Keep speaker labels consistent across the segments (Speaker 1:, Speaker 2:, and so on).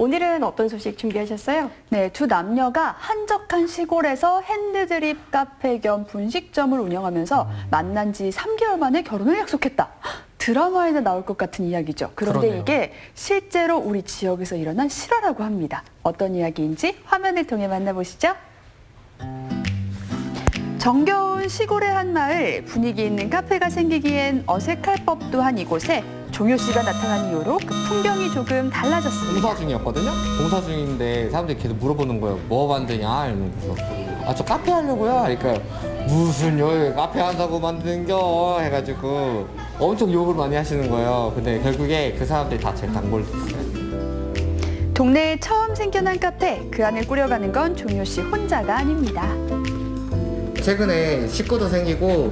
Speaker 1: 오늘은 어떤 소식 준비하셨어요?
Speaker 2: 네, 두 남녀가 한적한 시골에서 핸드드립 카페 겸 분식점을 운영하면서 만난 지 3개월 만에 결혼을 약속했다. 드라마에나 나올 것 같은 이야기죠. 그런데
Speaker 3: 그러네요.
Speaker 2: 이게 실제로 우리 지역에서 일어난 실화라고 합니다. 어떤 이야기인지 화면을 통해 만나보시죠. 정겨운 시골의 한 마을, 분위기 있는 카페가 생기기엔 어색할 법도 한 이곳에 종효 씨가 나타난 이후로 그 풍경이 조금 달라졌습니다.
Speaker 3: 공사 중이었거든요? 공사 중인데 사람들이 계속 물어보는 거예요. 뭐 만드냐? 이러면서. 아, 저 카페 하려고요? 그러니까 무슨 여기 카페 한다고 만드는겨? 해가지고 엄청 욕을 많이 하시는 거예요. 근데 결국에 그 사람들이 다 제 단골 됐어요.
Speaker 2: 동네에 처음 생겨난 카페, 그 안을 꾸려가는 건 종효 씨 혼자가 아닙니다.
Speaker 3: 최근에 식구도 생기고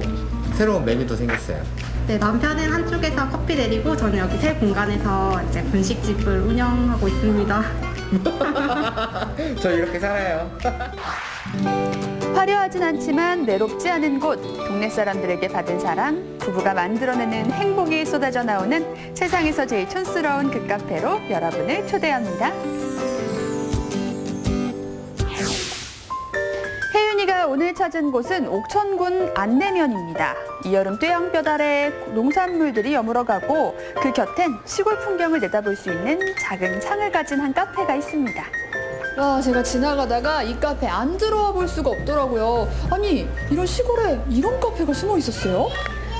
Speaker 3: 새로운 메뉴도 생겼어요.
Speaker 4: 네, 남편은 한쪽에서 커피 내리고 저는 여기 새 공간에서 이제 분식집을 운영하고 있습니다.
Speaker 3: 저 이렇게 살아요.
Speaker 2: 화려하진 않지만 외롭지 않은 곳, 동네 사람들에게 받은 사랑, 부부가 만들어내는 행복이 쏟아져 나오는 세상에서 제일 촌스러운 그 카페로 여러분을 초대합니다. 오늘 찾은 곳은 옥천군 안내면입니다. 이 여름 뙤양볕 아래 농산물들이 여물어가고 그 곁엔 시골 풍경을 내다볼 수 있는 작은 창을 가진 한 카페가 있습니다.
Speaker 5: 와, 제가 지나가다가 이 카페 안 들어와 볼 수가 없더라고요. 아니, 이런 시골에 이런 카페가 숨어 있었어요?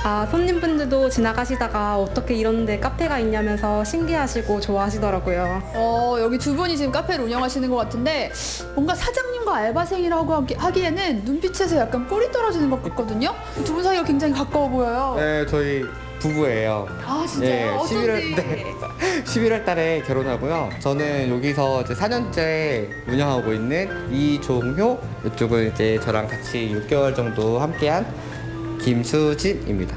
Speaker 4: 아, 손님분들도 지나가시다가 어떻게 이런 데 카페가 있냐면서 신기하시고 좋아하시더라고요.
Speaker 5: 어, 여기 두 분이 지금 카페를 운영하시는 것 같은데 뭔가 사장님과 알바생이라고 하기- 하기에는 눈빛에서 약간 뿔이 떨어지는 것 같거든요. 두 분 사이가 굉장히 가까워 보여요.
Speaker 3: 네, 저희 부부예요.
Speaker 5: 아, 진짜요?
Speaker 3: 예,
Speaker 5: 어쩐지.
Speaker 3: 11월, 네. 11월 달에 결혼하고요. 저는 여기서 이제 4년째 운영하고 있는 이종효, 이쪽은 이제 저랑 같이 6개월 정도 함께한 김수진입니다.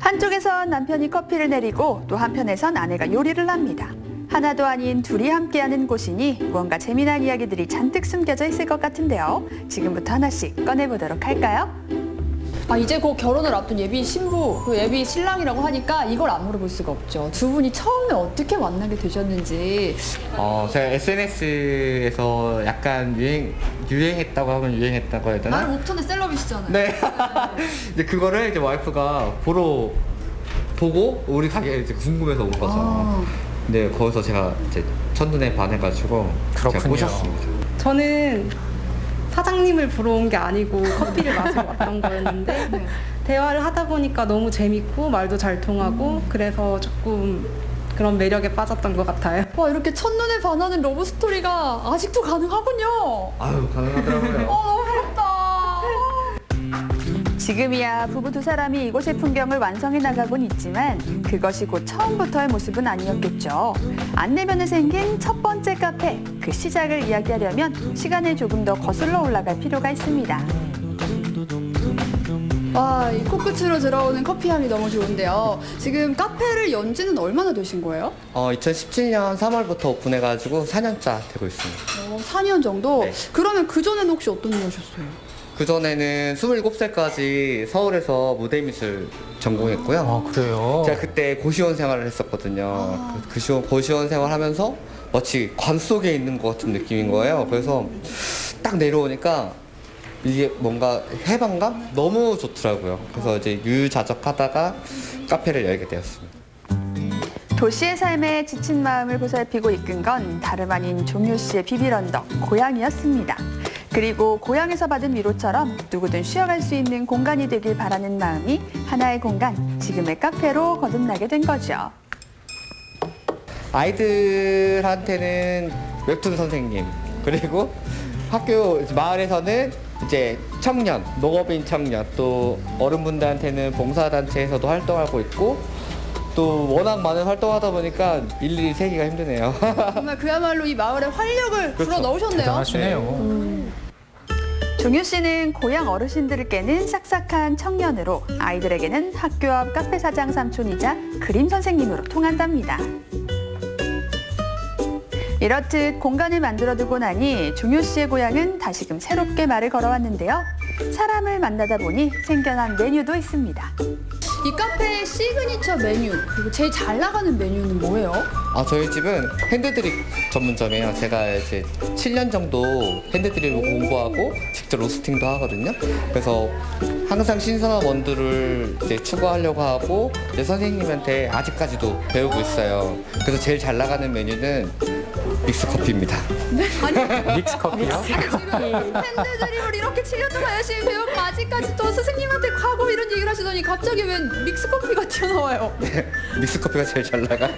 Speaker 2: 한쪽에선 남편이 커피를 내리고 또 한편에선 아내가 요리를 합니다. 하나도 아닌 둘이 함께하는 곳이니 무언가 재미난 이야기들이 잔뜩 숨겨져 있을 것 같은데요. 지금부터 하나씩 꺼내보도록 할까요?
Speaker 5: 아, 이제 곧 결혼을 앞둔 예비 신부, 그 예비 신랑이라고 하니까 이걸 안 물어볼 수가 없죠. 두 분이 처음에 어떻게 만나게 되셨는지.
Speaker 3: 어, 제가 SNS에서 약간 유행, 유행했다고 하면 유행했다고 해야 되나?
Speaker 5: 나름 옥천의 셀럽이시잖아요.
Speaker 3: 네. 이제 그거를 이제 와이프가 보러 보고 우리 가게 이제 궁금해서 온 거죠.
Speaker 5: 아.
Speaker 3: 근데 거기서 제가 이제 첫눈에 반해가지고 제가
Speaker 6: 그렇군요.
Speaker 3: 꼬셨습니다.
Speaker 4: 저는 사장님을 보러 온 게 아니고 커피를 마시러 왔던 거였는데
Speaker 5: 네.
Speaker 4: 대화를 하다 보니까 너무 재밌고 말도 잘 통하고 그래서 조금 그런 매력에 빠졌던 것 같아요.
Speaker 5: 와, 이렇게 첫눈에 반하는 러브 스토리가 아직도 가능하군요.
Speaker 3: 아유 가능하더라고요.
Speaker 5: 어.
Speaker 2: 지금이야 부부 두 사람이 이곳의 풍경을 완성해 나가곤 있지만 그것이 곧 처음부터의 모습은 아니었겠죠. 안내면에 생긴 첫 번째 카페, 그 시작을 이야기하려면 시간을 조금 더 거슬러 올라갈 필요가 있습니다.
Speaker 5: 와, 이 코끝으로 들어오는 커피 향이 너무 좋은데요. 지금 카페를 연 지는 얼마나 되신 거예요?
Speaker 3: 어 2017년 3월부터 오픈해가지고 4년차 되고 있습니다.
Speaker 5: 어, 4년 정도?
Speaker 3: 네.
Speaker 5: 그러면 그전에는 혹시 어떤 일 하셨어요?
Speaker 3: 그 전에는 27살까지 서울에서 무대미술 전공했고요.
Speaker 6: 아 그래요?
Speaker 3: 제가 그때 고시원 생활을 했었거든요. 그 고시원, 고시원 생활하면서 마치 관 속에 있는 것 같은 느낌인 거예요. 그래서 딱 내려오니까 이게 뭔가 해방감 너무 좋더라고요. 그래서 이제 유유자적하다가 카페를 열게 되었습니다.
Speaker 2: 도시의 삶에 지친 마음을 보살피고 이끈 건 다름 아닌 종효 씨의 비빌 언덕 고향이었습니다. 그리고 고향에서 받은 위로처럼 누구든 쉬어갈 수 있는 공간이 되길 바라는 마음이 하나의 공간, 지금의 카페로 거듭나게 된 거죠.
Speaker 3: 아이들한테는 웹툰 선생님 그리고 학교 마을에서는 이제 청년 농업인 청년 또 어른분들한테는 봉사단체에서도 활동하고 있고 또 워낙 많은 활동하다 보니까 일일이 세기가 힘드네요.
Speaker 5: 정말 그야말로 이 마을에 활력을 불어 넣으셨네요.
Speaker 6: 대단하시네요.
Speaker 2: 종효 씨는 고향 어르신들을 깨는 싹싹한 청년으로 아이들에게는 학교 앞 카페 사장 삼촌이자 그림 선생님으로 통한답니다. 이렇듯 공간을 만들어두고 나니 종효 씨의 고향은 다시금 새롭게 말을 걸어왔는데요. 사람을 만나다 보니 생겨난 메뉴도 있습니다.
Speaker 5: 이 카페의 시그니처 메뉴 그리고 제일 잘 나가는 메뉴는 뭐예요?
Speaker 3: 아 저희 집은 핸드드립 전문점이에요. 제가 이제 7년 정도 핸드드립을 공부하고 직접 로스팅도 하거든요. 그래서 항상 신선한 원두를 이제 추구하려고 하고 이제 선생님한테 아직까지도 배우고 있어요. 그래서 제일 잘 나가는 메뉴는 믹스 커피입니다.
Speaker 6: 믹스 커피요?
Speaker 5: 지금 핸드 드립을 이렇게 7년 동안 열심히 배우고 아직까지 또 스승님한테 가고 이런 얘기를 하시더니 갑자기 웬 믹스 커피가 튀어나와요.
Speaker 3: 믹스 커피가 제일 잘 나가.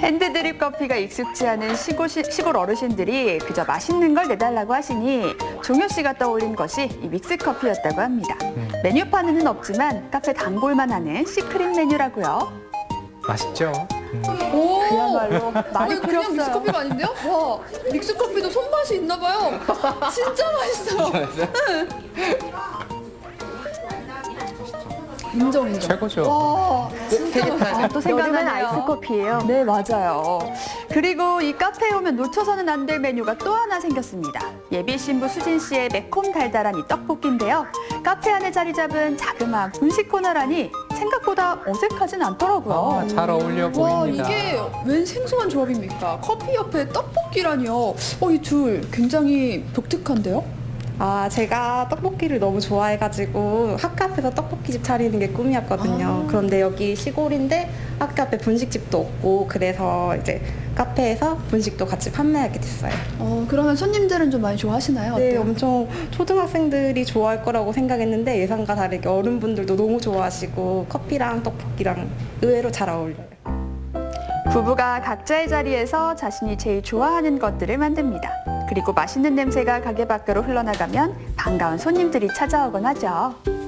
Speaker 2: 핸드드립 커피가 익숙지 않은 시골, 시, 시골 어르신들이 그저 맛있는 걸 내달라고 하시니 종효 씨가 떠올린 것이 이 믹스 커피였다고 합니다. 메뉴판에는 없지만 카페 단골만 하는 시크릿 메뉴라고요.
Speaker 6: 맛있죠? 음.
Speaker 5: 오,
Speaker 2: 그야말로 말이
Speaker 5: 아니,
Speaker 2: 필요
Speaker 5: 그냥 믹스
Speaker 2: 없어요.
Speaker 5: 커피가 아닌데요? 와, 믹스 커피도 손맛이 있나 봐요. 진짜 맛있어요. 인정 인정.
Speaker 6: 최고죠.
Speaker 5: 와, 진짜 맛있어요.
Speaker 2: 아, 또 생각나는 아이스 커피예요. 네, 맞아요. 그리고 이 카페에 오면 놓쳐서는 안 될 메뉴가 또 하나 생겼습니다. 예비 신부 수진 씨의 매콤 달달한 이 떡볶이인데요. 카페 안에 자리 잡은 자그마한 분식 코너라니 생각보다 어색하진 않더라고요.
Speaker 6: 아, 잘 어울려
Speaker 5: 와
Speaker 6: 보입니다.
Speaker 5: 이게 웬 생소한 조합입니까? 커피 옆에 떡볶이라니요. 어, 이 둘 굉장히 독특한데요?
Speaker 4: 아, 제가 떡볶이를 너무 좋아해가지고 학교 앞에서 떡볶이집 차리는 게 꿈이었거든요. 그런데 여기 시골인데 학교 앞에 분식집도 없고 그래서 이제 카페에서 분식도 같이 판매하게 됐어요.
Speaker 5: 어, 그러면 손님들은 좀 많이 좋아하시나요?
Speaker 4: 네,
Speaker 5: 어때요?
Speaker 4: 엄청 초등학생들이 좋아할 거라고 생각했는데 예상과 다르게 어른분들도 너무 좋아하시고 커피랑 떡볶이랑 의외로 잘 어울려요.
Speaker 2: 부부가 각자의 자리에서 자신이 제일 좋아하는 것들을 만듭니다. 그리고 맛있는 냄새가 가게 밖으로 흘러나가면 반가운 손님들이 찾아오곤 하죠.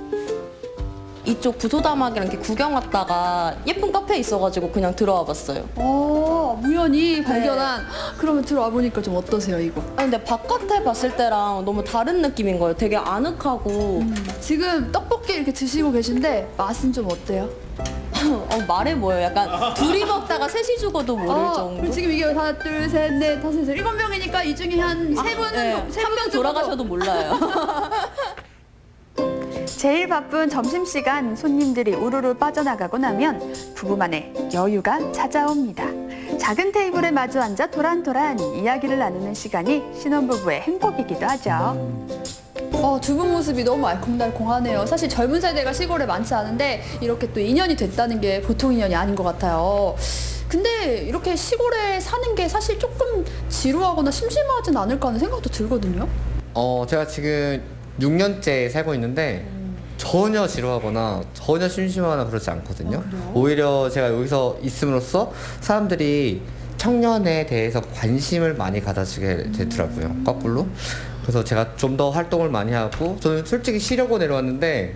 Speaker 7: 이쪽 부소다막이랑 이렇게 구경 왔다가 예쁜 카페 있어가지고 그냥 들어와 봤어요.
Speaker 5: 어, 우연히 발견한. 그러면 들어와 보니까 좀 어떠세요, 이거?
Speaker 7: 아, 근데 바깥에 봤을 때랑 너무 다른 느낌인 거예요. 되게 아늑하고
Speaker 5: 지금 떡볶이 이렇게 드시고 계신데 맛은 좀 어때요?
Speaker 7: 어, 말해 뭐예요. 약간 둘이 먹다가 셋이 죽어도 모를
Speaker 5: 어,
Speaker 7: 정도.
Speaker 5: 지금 이게 하나, 둘, 셋, 넷, 다섯, 여섯, 일곱 명이니까 이 중에 한 세 분은
Speaker 7: 네,
Speaker 5: 세
Speaker 7: 한명 돌아가셔도 몰라요.
Speaker 2: 제일 바쁜 점심시간 손님들이 우르르 빠져나가고 나면 부부만의 여유가 찾아옵니다. 작은 테이블에 마주 앉아 도란도란 이야기를 나누는 시간이 신혼부부의 행복이기도 하죠.
Speaker 5: 어, 두 분 모습이 너무 알콩달콩하네요. 사실 젊은 세대가 시골에 많지 않은데 이렇게 또 인연이 됐다는 게 보통 인연이 아닌 것 같아요. 근데 이렇게 시골에 사는 게 사실 조금 지루하거나 심심하진 않을까 하는 생각도 들거든요.
Speaker 3: 어 제가 지금 6년째 살고 있는데 전혀 지루하거나 전혀 심심하거나 그러지 않거든요. 오히려 제가 여기서 있음으로써 사람들이 청년에 대해서 관심을 많이 가져주게 되더라고요. 거꾸로. 그래서 제가 좀 더 활동을 많이 하고 저는 솔직히 쉬려고 내려왔는데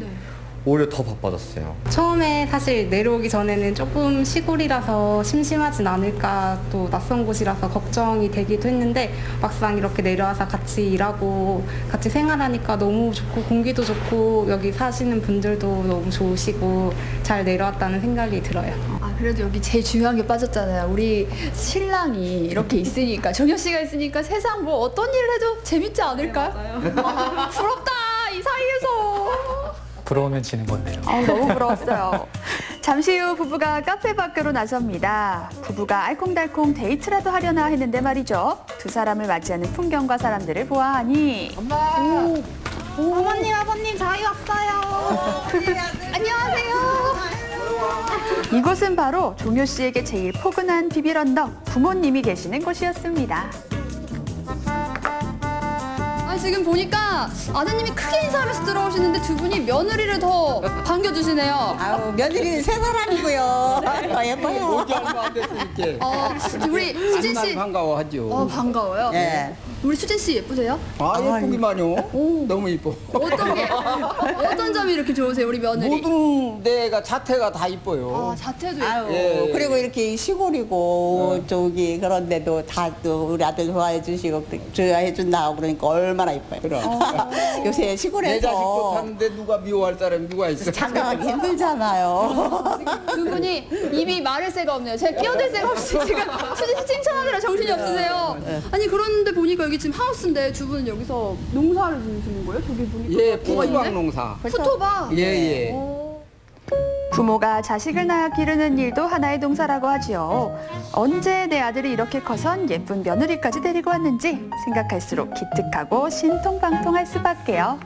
Speaker 3: 오히려 더 바빠졌어요.
Speaker 4: 처음에 사실 내려오기 전에는 조금 시골이라서 심심하진 않을까 또 낯선 곳이라서 걱정이 되기도 했는데 막상 이렇게 내려와서 같이 일하고 같이 생활하니까 너무 좋고 공기도 좋고 여기 사시는 분들도 너무 좋으시고 잘 내려왔다는 생각이 들어요.
Speaker 5: 아, 그래도 여기 제일 중요한 게 빠졌잖아요. 우리 신랑이 이렇게 있으니까, 정현 씨가 있으니까 세상 뭐 어떤 일을 해도 재밌지 않을까요? 아, 부럽다, 이 사이에서.
Speaker 6: 부러우면 지는 건데요.
Speaker 2: 아, 너무 부러웠어요. 잠시 후 부부가 카페 밖으로 나섭니다. 부부가 알콩달콩 데이트라도 하려나 했는데 말이죠. 두 사람을 맞이하는 풍경과 사람들을 보아하니
Speaker 5: 어머님, 아버님, 저희 왔어요. 안녕하세요.
Speaker 2: 이곳은 바로 종효 씨에게 제일 포근한 비빌 언덕 부모님이 계시는 곳이었습니다.
Speaker 5: 아, 지금 보니까 아드님이 크게 인사하면서 들어오시는데 두 분이 며느리를 더 반겨주시네요.
Speaker 8: 아우 며느리는 세 사람이고요. 더 예뻐요.
Speaker 9: 오지 얼마 안 됐으니까
Speaker 5: 어, 우리 수진
Speaker 9: 정말
Speaker 5: 씨.
Speaker 9: 반가워하죠.
Speaker 5: 어, 반가워요.
Speaker 8: 예.
Speaker 5: 우리 수진 씨 예쁘세요?
Speaker 9: 아 예쁘기만요. 너무 이뻐.
Speaker 5: 어떤 게 어떤 점이 이렇게 좋으세요, 우리 며느리?
Speaker 9: 모든 데가 자태가 다 이뻐요.
Speaker 5: 아, 자태도
Speaker 8: 아유
Speaker 5: 예쁘고.
Speaker 9: 예, 예.
Speaker 8: 그리고 이렇게 시골이고 저기 그런데도 다 또 우리 아들 좋아해 주시고 좋아해 준다고 그러니까 얼마나 이뻐요.
Speaker 9: 그럼
Speaker 8: 요새
Speaker 9: 내 자식도
Speaker 8: 시골에서
Speaker 9: 타는데 누가 미워할 사람이 누가 있어?
Speaker 8: 장가가기 힘들잖아요.
Speaker 5: 두 분이 입이 마를 새가 없네요. 제가 끼어들 새가 없이 지금 수진 씨 칭찬하느라 정신이 없으세요. 아니 그런데 보니까 여기 지금 하우스인데 두 분은 여기서 농사를 지으시는 거예요? 저기 보니까
Speaker 9: 예,
Speaker 5: 뭐가 있네?
Speaker 9: 푸수박 농사.
Speaker 5: 푸토박.
Speaker 9: 예, 예.
Speaker 5: 오.
Speaker 2: 부모가 자식을 낳아 기르는 일도 하나의 동사라고 하지요. 언제 내 아들이 이렇게 커선 예쁜 며느리까지 데리고 왔는지 생각할수록 기특하고 신통방통할 수밖에요.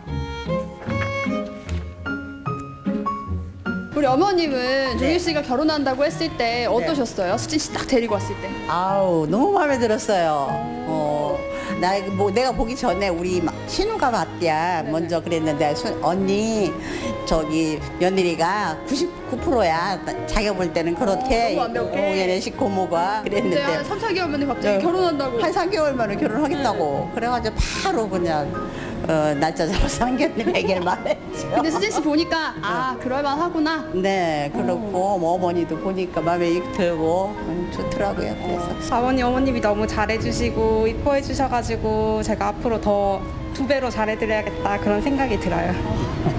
Speaker 5: 우리 어머님은
Speaker 8: 네.
Speaker 5: 종유 씨가 결혼한다고 했을 때 어떠셨어요? 수진 씨 딱 데리고 왔을 때.
Speaker 8: 아우 너무 마음에 들었어요. 어, 나뭐 내가 보기 전에 우리 마- 신우가 봤대야 먼저 그랬는데 수- 언니 저기 며느리가 99%야. 자기가 볼 때는 그렇게
Speaker 5: 너무 완벽해.
Speaker 8: 오연애식 고모가
Speaker 5: 근데 한
Speaker 8: 그랬는데
Speaker 5: 3, 4개월 만에 갑자기
Speaker 8: 네.
Speaker 5: 결혼한다고.
Speaker 8: 한 3개월 만에 결혼하겠다고 그래가지고 바로 그냥 어, 날짜 잡아서 한겼네 100일 만에.
Speaker 5: 근데 수진 씨 보니까 아 그럴만 하구나.
Speaker 8: 네, 그렇고 뭐 어머니도 보니까 마음에 익 들고 음, 좋더라고요. 그래서
Speaker 4: 아버님, 어머님이 너무 잘해주시고 이뻐해 주셔가지고 제가 앞으로 더 두 배로 잘해드려야겠다 그런 생각이 들어요.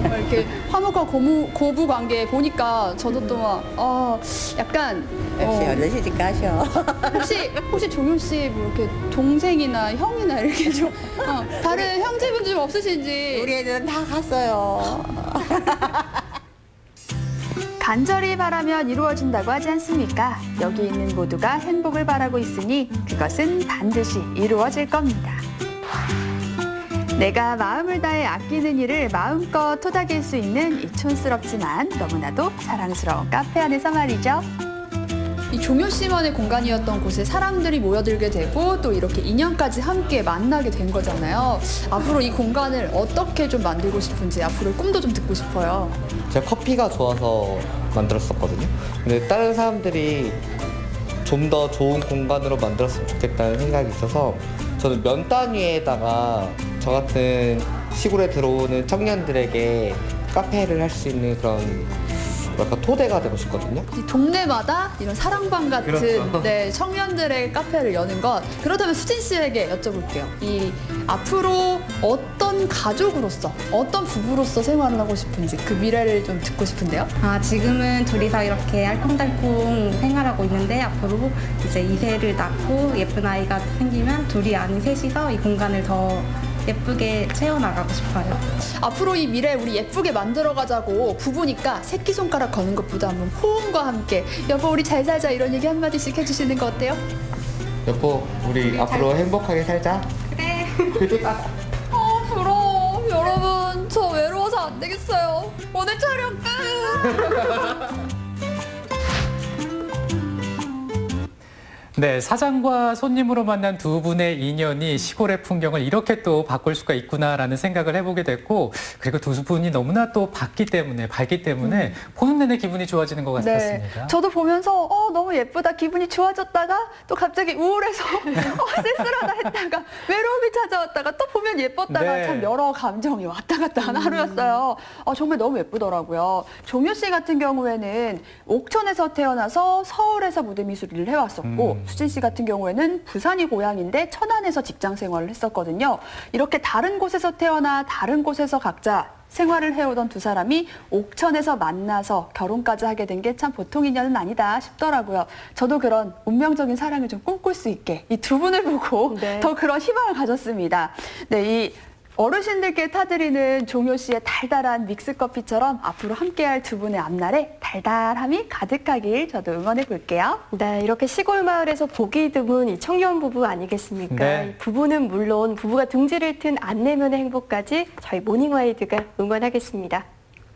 Speaker 5: 막 이렇게 화목한 고무, 고부 관계 보니까 저도 또막 어, 약간
Speaker 8: 역시
Speaker 5: 어,
Speaker 8: 어르시집 가셔.
Speaker 5: 혹시 혹시 종윤 씨뭐 이렇게 동생이나 형 이나 이렇게 좀 어, 다른 형제분 좀 없으신지
Speaker 8: 우리 애들은 다 갔어요.
Speaker 2: 간절히 바라면 이루어진다고 하지 않습니까? 여기 있는 모두가 행복을 바라고 있으니 그것은 반드시 이루어질 겁니다. 내가 마음을 다해 아끼는 일을 마음껏 토닥일 수 있는 이 촌스럽지만 너무나도 사랑스러운 카페 안에서 말이죠.
Speaker 5: 이 종효 씨만의 공간이었던 곳에 사람들이 모여들게 되고 또 이렇게 인연까지 함께 만나게 된 거잖아요. 앞으로 이 공간을 어떻게 좀 만들고 싶은지 앞으로 꿈도 좀 듣고 싶어요.
Speaker 3: 제가 커피가 좋아서 만들었었거든요. 근데 다른 사람들이 좀 더 좋은 공간으로 만들었으면 좋겠다는 생각이 있어서 저는 면 단위에다가 저 같은 시골에 들어오는 청년들에게 카페를 할 수 있는 그런 뭐랄까 토대가 되고 싶거든요.
Speaker 5: 이 동네마다 이런 사랑방 같은
Speaker 3: 그렇죠.
Speaker 5: 네, 청년들의 카페를 여는 것. 그렇다면 수진 씨에게 여쭤볼게요. 이 앞으로 어떤 가족으로서, 어떤 부부로서 생활을 하고 싶은지 그 미래를 좀 듣고 싶은데요.
Speaker 4: 아, 지금은 둘이서 이렇게 알콩달콩 생활하고 있는데 앞으로 이제 이세를 낳고 예쁜 아이가 생기면 둘이 아닌 셋이서 이 공간을 더 예쁘게 채워나가고 싶어요.
Speaker 5: 앞으로 이 미래 우리 예쁘게 만들어가자고 부부니까 새끼손가락 거는 것보다 한번 호응과 함께. 여보 우리 잘 살자. 이런 얘기 한마디씩 해주시는 거 어때요?
Speaker 3: 여보, 우리 앞으로 행복하게 살자.
Speaker 5: 어 부러워. 여러분 저 외로워서 안 되겠어요. 오늘 촬영 끝
Speaker 6: 네, 사장과 손님으로 만난 두 분의 인연이 시골의 풍경을 이렇게 또 바꿀 수가 있구나라는 생각을 해보게 됐고, 그리고 두 분이 너무나 또 밝기 때문에, 밝기 때문에 보는 내내 기분이 좋아지는 것 같았습니다.
Speaker 2: 네. 저도 보면서 어, 너무 예쁘다 기분이 좋아졌다가 또 갑자기 우울해서 어, 쓸쓸하다 했다가 외로움이 찾아왔다가 또 보면 예뻤다가
Speaker 6: 네.
Speaker 2: 참 여러 감정이 왔다 갔다 하는 하루였어요. 어, 정말 너무 예쁘더라고요. 종효 씨 같은 경우에는 옥천에서 태어나서 서울에서 무대 미술을 해왔었고
Speaker 6: 음.
Speaker 2: 수진 씨 같은 경우에는 부산이 고향인데 천안에서 직장 생활을 했었거든요. 이렇게 다른 곳에서 태어나 다른 곳에서 각자 생활을 해오던 두 사람이 옥천에서 만나서 결혼까지 하게 된 게 참 보통 인연은 아니다 싶더라고요. 저도 그런 운명적인 사랑을 좀 꿈꿀 수 있게 이 두 분을 보고
Speaker 1: 네.
Speaker 2: 더 그런 희망을 가졌습니다. 네, 이 어르신들께 타드리는 종효 씨의 달달한 믹스 커피처럼 앞으로 함께할 두 분의 앞날에 달달함이 가득하길 저도 응원해 볼게요.
Speaker 1: 네, 이렇게 시골 마을에서 보기 드문 이 청년 부부 아니겠습니까?
Speaker 6: 네.
Speaker 1: 이 부부는 물론 부부가 둥지를 튼 안내면의 행복까지 저희 모닝와이드가 응원하겠습니다.